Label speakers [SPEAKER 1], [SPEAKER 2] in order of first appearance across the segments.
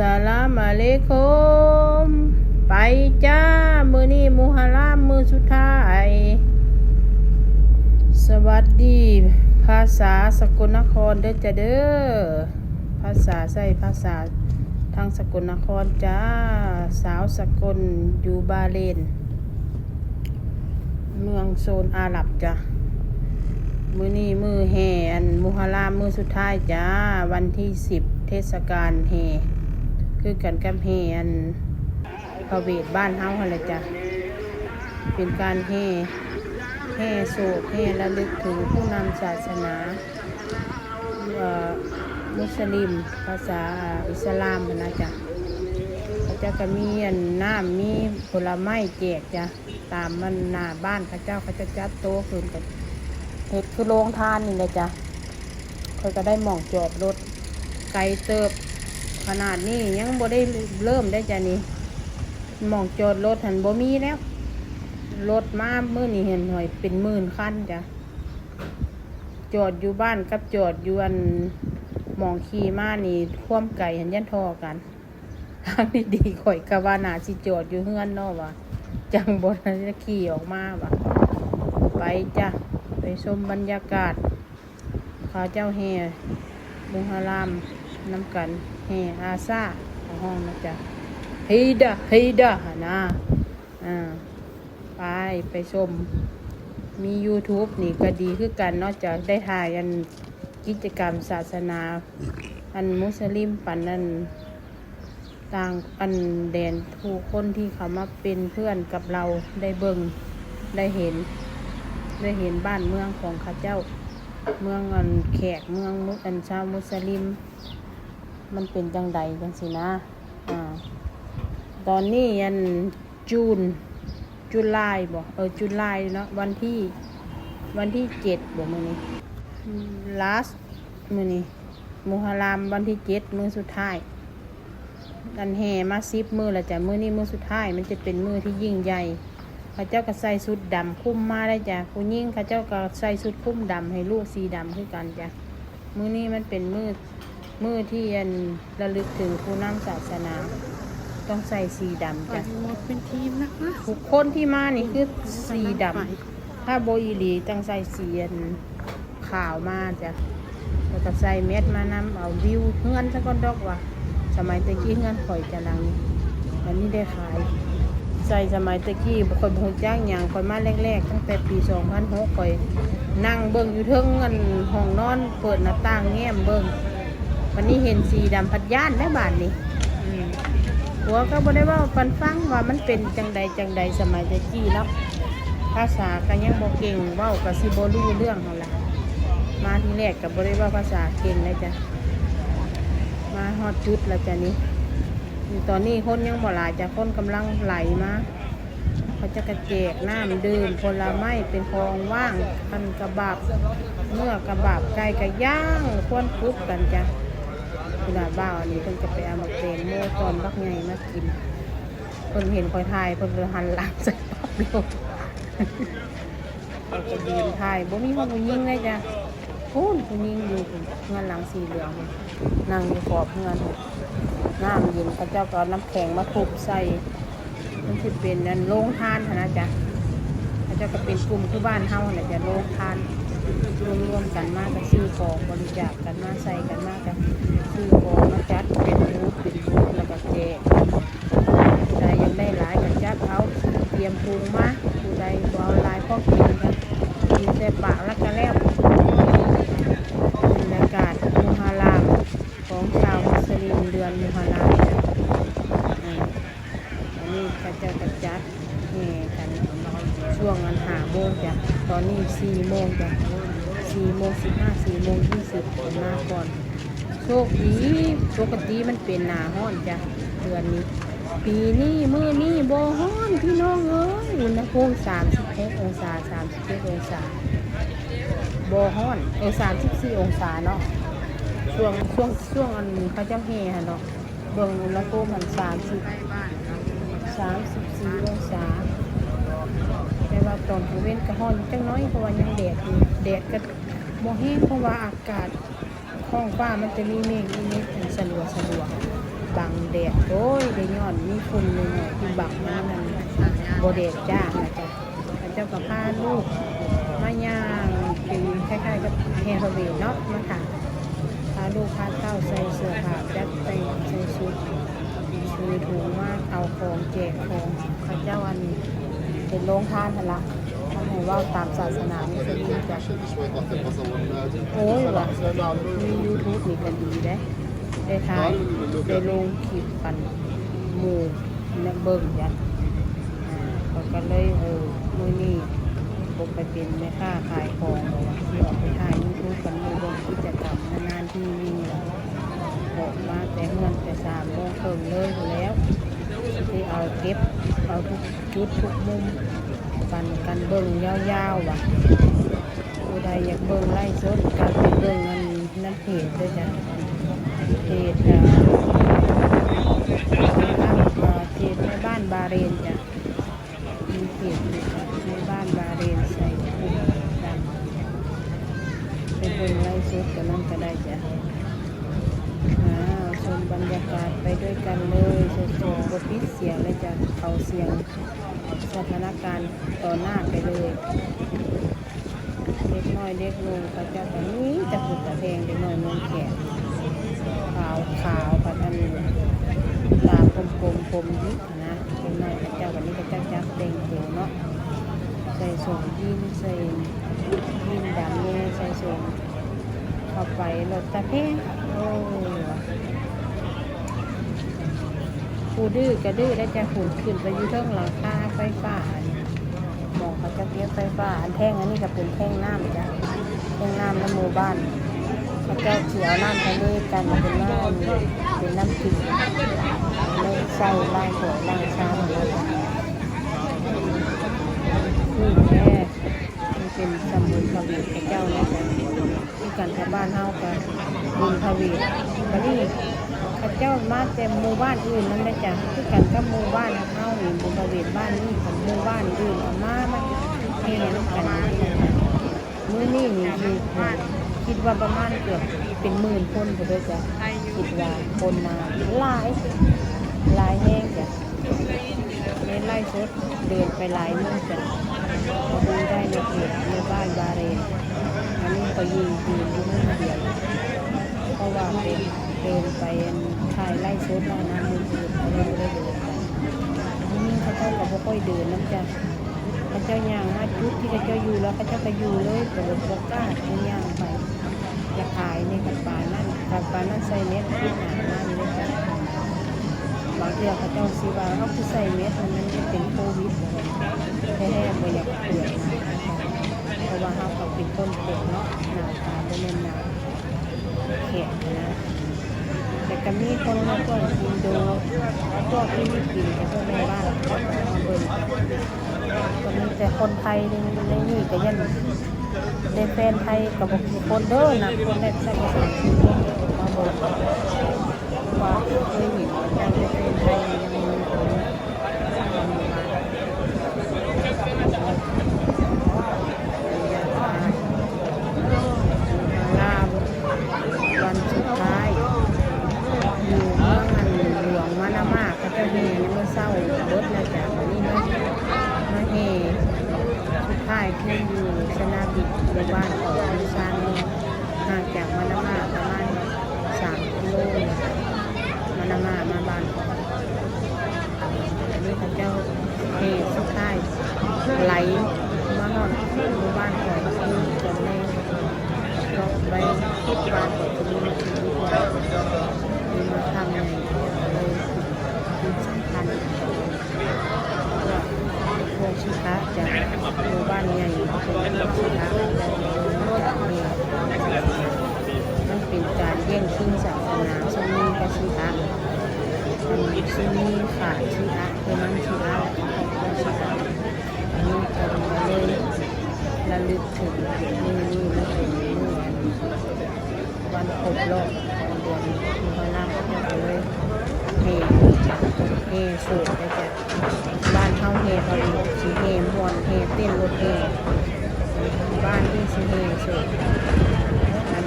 [SPEAKER 1] สลามอะเลคุมไปจ้า มือนี้มุฮัรรามมือสุดท้าย สวัสดี ภาษาสกลนครเด้อจ้าเด้อ ภาษาใส่ภาษาทางสกลนครจ้า สาวสกลอยู่บาเลน เมืองโซนอาหรับจ้ะมือนี้มือแห่อันมุฮัรรามมือสุดท้ายจ้า วันที่สิบเทศกาลแห่ คือกันกับแห่อันพระเวทบ้านเฮาหั่นละจ้ะเป็นการแห่แห่โศกแห่ระลึกถึงผู้นำศาสนาอ่อมุสลิม ภาษาอิสลามนะจ๊ะเขาเจ้าก็มีนน้ำมีผลไม้แจกจ้ะตามมันหน้าบ้านเขาเจ้าเขาจะจัดโต๊ะขึ้นกันเห็ดคือโรงทานนี่แหละจ้ะคอยก็ได้หมองจอดรถไกลเติบ ขนาดนี้ยังบ่ได้เริ่มได้จ้ะนี่มองจอดรถหันบ่มีแล้วรถมาเมื่อนี่เห็นหน่อยเป็นหมื่นคันจ้ะจอดอยู่บ้านกับจอดอยู่อันมองขี่มานี่ท่วมไก่หันยันทอกันทางที่ดีข่อยกะว่านาสิจอดอยู่เฮือนนาะวะจังบนจะขี่ออกมาวะไปจ้ะไปชมบรรยากาศข้าเจ้าแห่มุฮารามน้ำกัน แห่อาซาของห้องนะจ๊ะฮีดะฮีดะหะนะอ่าไปไปชม มี YouTube นี่ก็ดีคือกันนอกจากได้ถ่ายอันกิจกรรมศาสนา อันมุสลิมปันนั้นต่างอันแดนผู้คนที่เขามาเป็นเพื่อนกับเราได้เบิงได้เห็น ได้เห็นบ้านเมืองของข้าเจ้า เมืองอันแขกเมืองมุสอันชาวมุสลิม มันเป็นจังใดจังสินะอ่าตอนนี้อันจูนจุลายบ่เออจุลายเนาะวันที่วันที่เจ็ดบ่มือนี้ last มือนี้มุฮัรรามวันที่เจ็ดมือสุดท้ายอันแห่มาซิบมือละจ้ะมือนี้มือสุดท้ายมันจะเป็นมือที่ยิ่งใหญ่ข้าเจ้าก็ใส่ชุดดำคุ้มมาได้จ้ะผู้ยิ่งข้าเจ้าก็ใส่ชุดคุ้มดำให้ลูกสีดำคือกันจ้ะมือนี้มันเป็นมือ มือที่อันระลึกถึงผู้นำศาสนา ต้องใส่สีดำ
[SPEAKER 2] ไป
[SPEAKER 1] จ้ะ
[SPEAKER 2] หมดเป็นทีมนะคะ
[SPEAKER 1] ทุกคนที่มานี่คือสีดำถ้าโบอีหลีต้องใส่สีอันขาวมาจ้ะแล้วก็ใส่เม็ดมานำเอาวิวเฮือนซะก่อนดอกว่ะสมัยตะกี้เฮือนข่อยจะลังวันนี้ได้ขายใส่สมัยตะกี้บ่ค่อยบ่ฮู้จักหยังค่อยมาแรกๆ ตั้งแต่ปี2006ข่อยนั่งเบิ่งอยู่เทิงอันห้องนอนเปิดหน้าต่างแง้มเบิ่ง วันนี้เห็นสีดำพัดย่านได้บาดนี้อืมหัวก็บ่ได้เว่าปันฟังว่ามันเป็นจังใดจังใดสมัยตะกี้เนาะภาษาก็ยังบ่เก่งเว้าก็สิบ่รู้เรื่องหั่นล่ะมาที่แรกก็บ่ได้เว่าภาษาเก่งเลยจ้ะมาฮอดจุดแล้วจ้ะนี่ตอนนี้คนยังบ่หลายจะคนกำลังไหลมาเขาจะกระเจกน้ำดื่มผลไม้เป็นคลองว่างพันกระบาบเมื่อกระบาบไก่กระย่างควนคุกกันจ้ะ คุณอาบ้าอันนี้เพิ่นจะไปเอามาเตนโม่ตอนบักไงมากินเพิ่นเห็นคอยถ่ายเพิ่นเลยหันหลังใส่ปั๊บโลดเขาจะยืนถ่ายบ่มีคนผู้หญิงเลยจ้ะพูนผู้หญิงอยู่เงินหลังสีเหลืองนั่งอยู่ขอบเงินน้ำเย็นพระเจ้าก็เอาน้ำแข็งมาทุบใส่มันจะเป็นนั่นโรงทานนะจ๊ะพระเจ้าก็เป็นกลุ่มที่บ้านเฮาเนี่ยจะโรงทาน รวมรวมๆกันมากกับซื้อของบริจาคกันมาใส่กันมากกันซื้อของมาจัดเป็นรูปเป็นรูปแล้วก็แจกผู้ใดยังได้หลายก็จัดเอาเตรียมปรุงมาผู้ใดบ่เอาหลายก็กินกันกินแต่ปากแล้วก็แล้วบรรยากาศมุฮาราม ของชาวมุสลิมเดือนมุฮัรรามจ้ะอืมอันนี้เขาเจะกระจัดแห่กันช่วงอันหาโมงจ้ะ ตอนนี้สี่โมงจ้ะสี่โมงสิบห้าสี่โมงยี่สิบคน มาก่อน โชคดีปกติมันเป็นหนาห้อนจ้ะเดือนนี้ ปีนี้มือนี้โบฮ้อนพี่น้องเอ้ยอุณหภูมิสามสิบเอ็ดองศาสามสิบเอ็ดองศาโบฮ้อนเออสามสิบสี่องศาเนาะช่วงช่วงช่วงอันเขาจะเฮฮะเนาะเบิ่งอุณหภูมิมันสามสิบสามสิบสี่องศาแต่ว่าตอนกลางเว้นก็ร้อนจังน้อยเพราะว่ายังแดดอยู่แดดก็บ่แห้งเพราะว่าอากาศ ท้องฟ้ามันจะมีเมฆนิดๆสลัวสลัวบังแดดโอ้ยได้ย้อนมีฝุ่นหน่อยที่บักนั่นนั่นโบแดดจ้านะจ๊ะพระเจ้ากับพาลูกมาย่างเป็นคล้ายๆกับแฮร์เวย์เนาะมาค่ะพาลูกพาเต้าใส่เสื้อผ้าจัดแต่งใส่ชุดซื้อถุงมาเอาของแจกของพระเจ้าอันเป็นโรงทานทละ ทำให้ว่าตามศาสนามุสลิมจ้ะโอ้ยว่ะมียูทูบนี่ก็ดีได้ได้ถ่ายได้ลงคลิปปันหมู่และเบิ่งยันอ่าเขาก็เลยเออมือนี้ผมไปเป็นแม่ค้าขายของบอกว่าที่ออกไปถ่ายยูทูบกันมือเบิ่งกิจกรรมนานๆที่มีแล้วอกมาแต่เงินแต่สามโมงครึ่งเลยอยู่แล้วที่เอาเก็บเอาทุกจุดทุกมุม ปันกันเบิ่งยาวๆว่ะผู้ใดอยากเบิ่งไล่สดการไปเบิ่งอันนั่นเพจด้วยจ้ะเพจอ่าบ้านเพจในบ้านบาเรนจ้ะมีเพจอยู่จ้ะในบ้านบาเรนใส่ปุ่มดำไปเบิ่งไล่สดกันนั่นก็ได้จ้ะอ่าชมบรรยากาศไปด้วยกันเลยสดๆบทพิเสียงเลยจ้ะเขาเสียง สถานการณ์ต่อหน้าไปเลยเด็กน้อยเด็กลงเขาจะแบบนี้จะผุดตะแพงเด็กน้อยนวลแขนขาวขาวปัดอันตากลมกลมๆผมยิกนะเด็กน้อยเขาจ้าวันนี้เขาจ้าจับเต็งตัวเนาะใส่ส่งยีนใส่ยีนดำเนี่ยใส่ส่งเข้าไปรถตะแพงโอ้ปูดื้อก็ดื้อได้จะหุ่นขึ้นไปอยู่เทิงหลังคา ไฟฟ้าอันมองเขาจะเก็บไฟฟ้า อันแท่งอันนี้ก็เป็นแท่งน้ำจ้ะแท่งน้ำน้ำหมู่บ้านเขาจ้าเขียวน้ำทะเลกันเป็นน้ำเป็นน้ำผิงไม่ใส่ล่างสวยล่างช้ำเลยนี่แค่มันเป็นสมุนทวีพระเจ้านะจ๊ะที่กันชาวบ้านเฮากันบุญทวีวันนี้พ ระเจ้ามาเต็มหมู่บ้านอื่นนั่นแหละจ้ะที่กันกับหมู่บ้านเฮานี่บุญทวีบ้านนี้ของหมู่บ้านอื่นเอามามาเทน้ำกันมื้อนี้นี่คือคิดว่าประมาณเกือบเป็นหมื่นคนไปด้วยจ้ะคิดว่าคนมาหลายหลายแห้งจ้ะในไล่สดเดินไปหลายเมือจ้ะมาดูได้ในเพจในบ้านบาเรนอันนี้ก็ยิงยืนอยู่นั่นเดียวเพราะว่าเป็นเดินไป ถ่ายไล่สดแล้วนะมือถือเขาไม่ได้เดินทีนี้เขาเจ้าก็บ่ค่อยเดินน้ำจ้ะเขาเจ้าย่างมาจุดที่เขาเจ้าอยู่แล้วเขาเจ้าก็อยู่เลยเปิดโอกาสให้ย่างไปจะขายในกันปลานั่นกันปลานั่นใส่เม็ดที่หนานั่นเลยจ้ะบางเทีเขาเจ้าซีว่าเขาคือใส่เม็ดมันมันเป็นโควิดแท้ๆไม่อยากเปลี่ยนนะเพราะว่าเขาก็เป็นต้นเปเนาะหน้าตาบ่แม่นหนา เขียนนะ แต่ก็มีคนมาพวกอินโดพวกฟิลิปปินส์กับพวกในบ้านก็มีแต่คนไทยในในนี่ก็ยังในแฟนไทยกับคนเด้อนะคนแรกใช้ภาษาจีนมาเบิ่งาเคยเห็นการเป็นแฟนไทยยังมีคนมาลาววันสุดท้าย อยู่เมืองอันหลวงมานามาเขาจะเฮเมื่อเศร้าเบิดแล้วจ้ะวันนี้มามาเฮสุดท้ายคืออยู่สนามบินในบ้านของดิซานห่างจากมานามาประมาณสามกิโลมานามามาบ้านของอันนี้เขาเจ้าเฮสุดท้ายไหลมาหอดหมู่บ้านของคือจนในรถไปบ้านของคุณมีมาทำในเลยที่สำคัญว่าพวกชิคะจากหมู่บ้านใหญ่เป็นพวกชิคะได้มีมันเป็นการแย่งชิงศาสนาซุนนีกับชิคะ มันซุนนีขาดชิคะคือมันชิคะและครอบครัวชิคะอันนี้ก็เลยระลึกถึงมือนี้มันเป็นมือวันครบรอบของเดือนมีนาลาก็จะเลยเฮเฮสูตรได้จ้ะบ้านเข้าเฮเขาอีกสีเฮมวนเฮเต้นรถเฮบ้านที่สีเฮสูตรอัน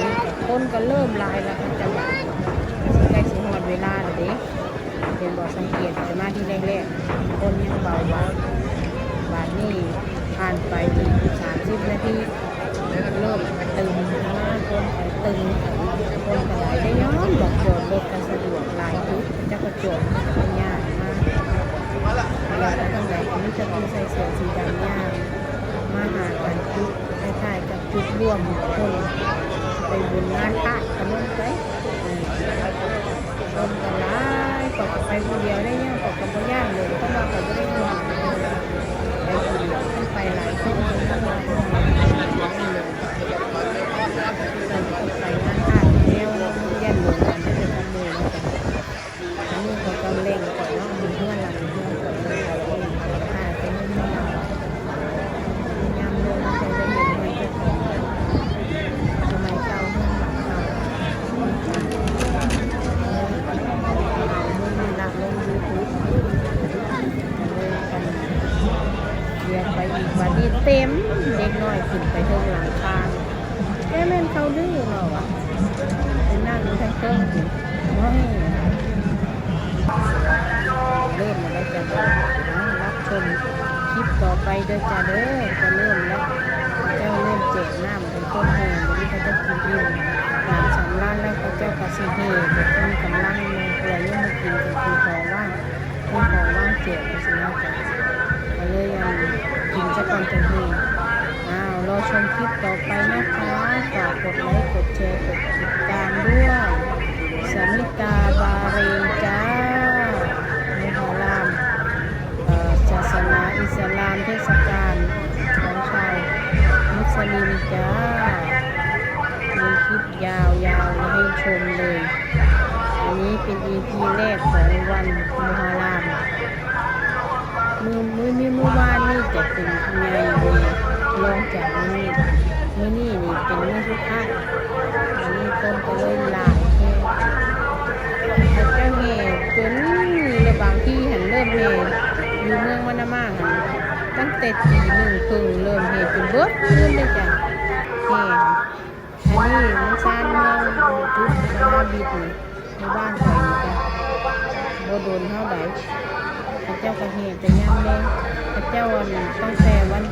[SPEAKER 1] นี้คนก็เริ่มลายแล้วค่ะจังหวัดใกล้สิฮอดเวลาแล้วเด้ เป็นบ่สังเกตจะมาที่แรกๆคนยังเบาบาบาดนี้ผ่านไปถึง30นาทีเริ่มตึงมากคนไปตึงคนก็หลายได้ย้อนบอกโจทย์รถก็สะดวกหลายจุดจะกระโจทย์ก็ยากมากแล้วก็ตั้งแต่นี้จะมีใส่เสื้อสีดำยากมาหากันจุดคล้ายๆกับจุดร่วมคนไปบุญงานพระกันนั่นไปอืมคนกันหลา ไปดูเดียวได้ยังก็กับบ่ย่างเลยเพราะว่าเขาไม่ได้เงินไปผู้เดียวขึ้นไปหลายคนเลย มคลิปต่อไปเด้อจ้าเด้อจะเริ่มแล้วเจ้าเริ่มเจ็บน้ำเป็นต้นแหงเดี๋ยวนี้เขาจะกินอิ่มหลังสำลักแล้วเขาเจ้ากระสิเฮเด็กมีกำลังมือเปลือยังมากินกันคือของว่างคือของว่างเจ็บกระสินะจ๊ะก็เลยยังกินจะก่อนจะเฮอ้าวรอชมคลิปต่อไปนะคะฝากกดไลค์กดแชร์กดติดตามด้วย จ้ามีคลิปยาวๆมาให้ชมเลย อันนี้เป็น EP แรกของวันมุฮัรามมือมือมีมือวานนี่จะเป็นไงดีลองจากมือนี้มือนี่นี่เป็นมือทุกท่านอันนี้คนก็เลยหลายแค่พระเจ้าเฮจนระบางที่หันเริ่มเฮอยู่เมืองมานามากหันตั้งแต่ตีหนึ่งครึ่งเริ่มเฮจนเบิดขึ้นเลยจ้ะ เฮอันนี้มันซานเมืองจุดสนาบิดนี่ในบ้านข่อยนี่จ้ะบ่โดนเท่าไหร่พระเจ้าก็เฮจะย่ำเลยพระเจ้าอันตั้งแต่วัน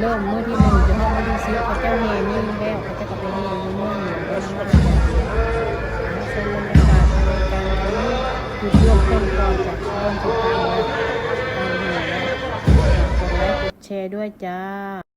[SPEAKER 1] เริ่มเมื้อที่หนึ่งจนถึงวันที่สิบพระเจ้าเฮนี่แล้วพระเจ้าก็ไปเฮอยู่เมื่อหนึ่งไปนำกันชมบรรยากาศในการนี้จุดเริ่มต้นก่อนจากเริ่มติดตามและตามหาและกดไลค์กดแชร์ด้วยจ้า